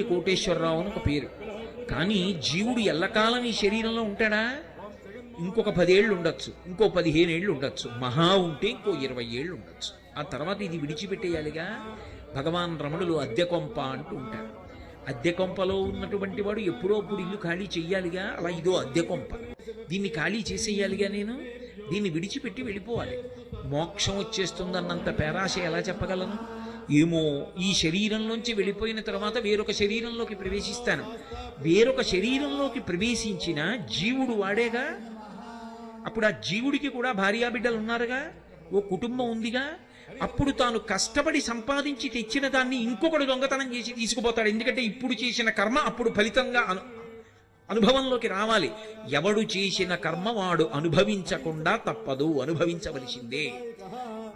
కోటేశ్వరరావు అని ఒక పేరు. కానీ జీవుడు ఎల్లకాలం ఈ శరీరంలో ఉంటాడా? ఇంకొక పదేళ్ళు ఉండొచ్చు. ఇంకో పదిహేను ఏళ్ళు ఉండొచ్చు. మహా ఉంటే ఇంకో ఇరవై ఏళ్ళు ఉండొచ్చు. ఆ తర్వాత ఇది విడిచిపెట్టేయాలిగా? భగవాన్ రమణులు అద్దె కొంప అంటూ ఉంటారు. అద్దె కొంపలో ఉన్నటువంటి వాడు ఎప్పుడో అప్పుడు ఇల్లు ఖాళీ చెయ్యాలిగా? అలా ఇదో అద్దె కొంప దీన్ని ఖాళీ చేసేయాలిగా నేను? దీన్ని విడిచిపెట్టి వెళ్ళిపోవాలి. మోక్షం వచ్చేస్తుందన్నంత పేరాశ ఎలా చెప్పగలను? ఏమో ఈ శరీరంలోంచి వెళ్ళిపోయిన తర్వాత వేరొక శరీరంలోకి ప్రవేశిస్తాను. వేరొక శరీరంలోకి ప్రవేశించిన జీవుడు వాడేగా? అప్పుడు ఆ జీవుడికి కూడా భార్యాబిడ్డలు ఉన్నారుగా? ఓ కుటుంబం ఉందిగా? అప్పుడు తాను కష్టపడి సంపాదించి తెచ్చిన దాన్ని ఇంకొకడు దొంగతనం చేసి తీసుకుపోతాడు. ఎందుకంటే ఇప్పుడు చేసిన కర్మ అప్పుడు ఫలితంగా అను అనుభవంలోకి రావాలి. ఎవడు చేసిన కర్మ వాడు అనుభవించకుండా తప్పదు అనుభవించవలసిందే.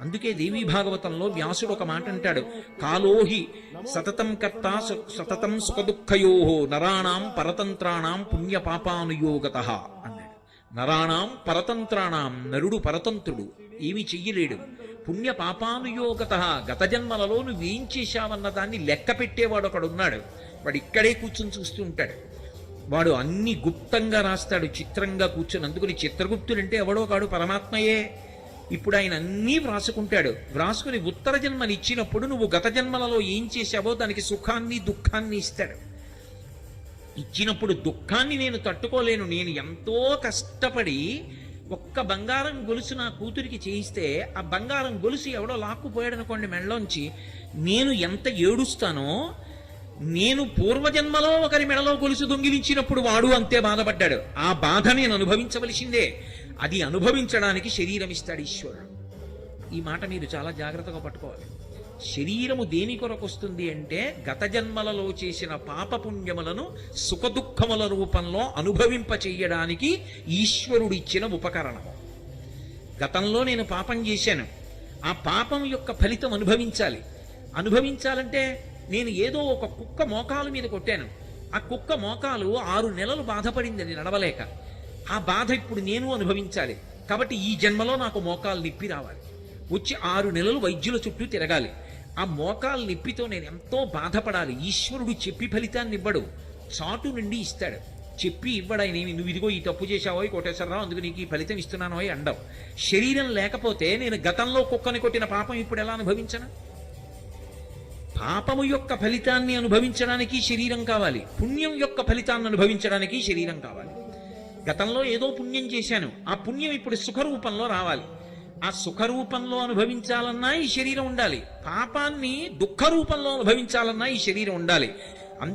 అందుకే దేవీ భాగవతంలో వ్యాసుడు ఒక మాట అంటాడు. కాలోహి సతతం కర్త సతతం సుఖదుఃఖయో నరాణాం పరతంత్రాణం పుణ్యపాపానుయోగత అన్నాడు. నరాణాం పరతంత్రాణం నరుడు పరతంత్రుడు ఏమి చెయ్యలేడు. పుణ్య పాపానుయోగత గత జన్మలలో నువ్వేం చేశావన్న దాన్ని లెక్క పెట్టేవాడు ఒకడున్నాడు వాడు ఇక్కడే కూర్చొని చూస్తూ ఉంటాడు. వాడు అన్ని గుప్తంగా రాస్తాడు చిత్రంగా కూర్చొని. అందుకని చిత్రగుప్తుడంటే ఎవడో కాడు పరమాత్మయే. ఇప్పుడు ఆయన అన్నీ వ్రాసుకుంటాడు. వ్రాసుకుని ఉత్తర జన్మని ఇచ్చినప్పుడు నువ్వు గత జన్మలలో ఏం చేశావో దానికి సుఖాన్ని దుఃఖాన్ని ఇస్తాడు. ఇచ్చినప్పుడు దుఃఖాన్ని నేను తట్టుకోలేను. నేను ఎంతో కష్టపడి ఒక్క బంగారం గొలుసు నా కూతురికి చేయిస్తే ఆ బంగారం గొలుసు ఎవడో లాక్కుపోయాడు అనుకోండి మెడలోంచి నేను ఎంత ఏడుస్తానో నేను పూర్వజన్మలో ఒకరి మెడలో గొలుసు దొంగిలించినప్పుడు వాడు అంతే బాధపడ్డాడు. ఆ బాధ నేను అనుభవించవలసిందే. అది అనుభవించడానికి శరీరం ఇస్తాడు ఈశ్వరుడు. ఈ మాట మీరు చాలా జాగ్రత్తగా పట్టుకోవాలి. శరీరము దేని కొరకు వస్తుంది అంటే గత జన్మలలో చేసిన పాపపుణ్యములను సుఖదుఖముల రూపంలో అనుభవింప చెయ్యడానికి ఈశ్వరుడిచ్చిన ఉపకరణము. ఉపకరణం గతంలో నేను పాపం చేశాను. ఆ పాపం యొక్క ఫలితం అనుభవించాలి. అనుభవించాలంటే నేను ఏదో ఒక కుక్క మోకాలు మీద కొట్టాను. ఆ కుక్క మోకాలు ఆరు నెలలు బాధపడింది అది నడవలేక. ఆ బాధ ఇప్పుడు నేను అనుభవించాలి. కాబట్టి ఈ జన్మలో నాకు మోకాలు నిప్పి రావాలి. వచ్చి ఆరు నెలలు వైద్యుల చుట్టూ తిరగాలి. ఆ మోకాలు నిప్పితో నేను ఎంతో బాధపడాలి. ఈశ్వరుడు చెప్పి ఫలితాన్ని ఇవ్వడు. చాటు నుండి ఇస్తాడు. చెప్పి ఇవ్వడాయనేమి నువ్వు ఇదిగో ఈ తప్పు చేశావో కొట్టేశారా అందుకు నీకు ఈ ఫలితం ఇస్తున్నానో అండవు. శరీరం లేకపోతే నేను గతంలో కుక్కని కొట్టిన పాపం ఇప్పుడు ఎలా అనుభవించను? పాపము యొక్క ఫలితాన్ని అనుభవించడానికి శరీరం కావాలి. పుణ్యం యొక్క ఫలితాన్ని అనుభవించడానికి శరీరం కావాలి. గతంలో ఏదో పుణ్యం చేశాను. ఆ పుణ్యం ఇప్పుడు సుఖ రూపంలో రావాలి. ఆ సుఖ రూపంలో అనుభవించాలన్నా ఈ శరీరం ఉండాలి. పాపాన్ని దుఃఖ రూపంలో అనుభవించాలన్నా ఈ శరీరం ఉండాలి.